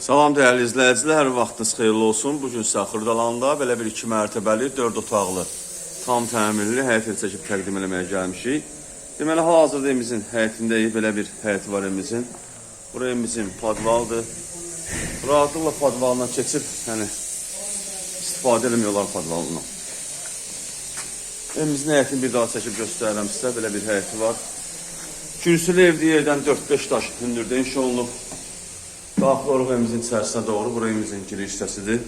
Salam dəyərli izləyicilər, vaxtınız xeyirli olsun. Bu gün sizə Xırdalanda belə bir iki mərtəbəli, 4 otaqlı, tam təmirli həyət evi çəkib təqdim eləməyə gəlmişik. Deməli, hal-hazırda evimizin həyətindəyik. Belə bir həyəti var evimizin. Bura evimizin podvaldır. Rahatlıqla podvalına keçib, yəni istifadə eləmək olar podvalından. Evimizin həyətini bir daha çəkib göstərirəm sizə. Belə bir həyəti var. Kürsülü evli yerdən 4-5 daş hündürdə inşa olunub. Daxil oluq evimizin içərisinə doğru. Bura evimizin giriş hissəsidir.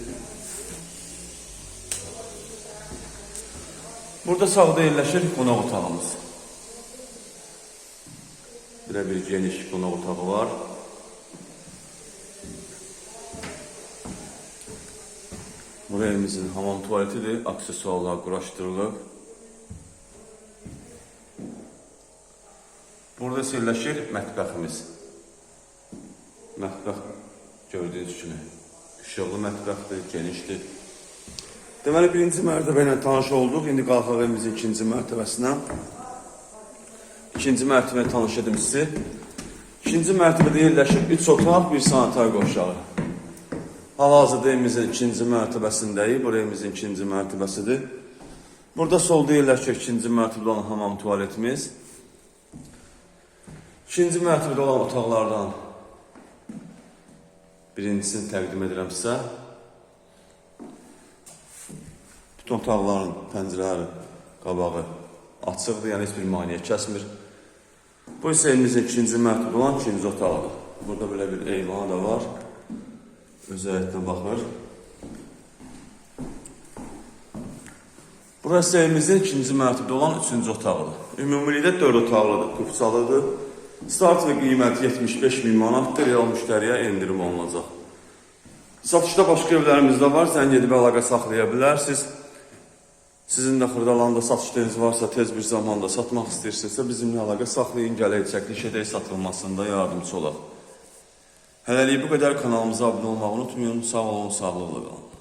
Burada sağda yerləşir qonaq otağımız. Belə bir geniş qonaq otağı var. Bura evimizin hamam tuvaletidir. Aksesuarlar quraşdırılıb. Burada isə yerləşir mətbəximiz. Mətbəx gördüyünüz kimi işıqlı mətbəxdir, genişdir. Deməli birinci mərtəbə ilə tanış olduq. İndi qalxaq evimizin ikinci mərtəbəsinə. İkinci mərtəbəyə tanış edim sizi. İkinci mərtəbədə yerləşir 3 otaq, bir sanitar qovşağı. Hal-hazırda evimizin ikinci mərtəbəsindəyik. Bura evimizin ikinci mərtəbəsidir. Burada solda yerləşir ikinci mərtəbədə olan hamam tualetimiz. İkinci mərtəbədə olan otaqlardan birincisini təqdim edirəm sizə. Bütün otaqların pəncərələri, qabağı açıqdır, yəni heç bir maneə kəsmir. Bu isə evimizin ikinci mərtəbədə olan ikinci otağıdır. Burada belə bir eyvanı da var. Öz həyətinə baxır. Burası evimizin ikinci mərtəbədə olan üçüncü otağıdır. Ümumilikdə dörd otaqlıdır, tufçalıdır. Start və qiyməti 75 min manatdır, real müştəriyə endirim olunacaq. Satışda başqa evlərimiz də var, zəng edib əlaqə saxlaya bilərsiniz. Sizin də Xırdalanda satışlarınız varsa, tez bir zamanda satmaq istəyirsinizsə, bizimlə əlaqə saxlayın, gələk çəkiliş edək satılmasında yardımcı olaq. Hələlik bu qədər kanalımıza abunə olmağı unutmayın. Sağ olun, sağlıqla qalın.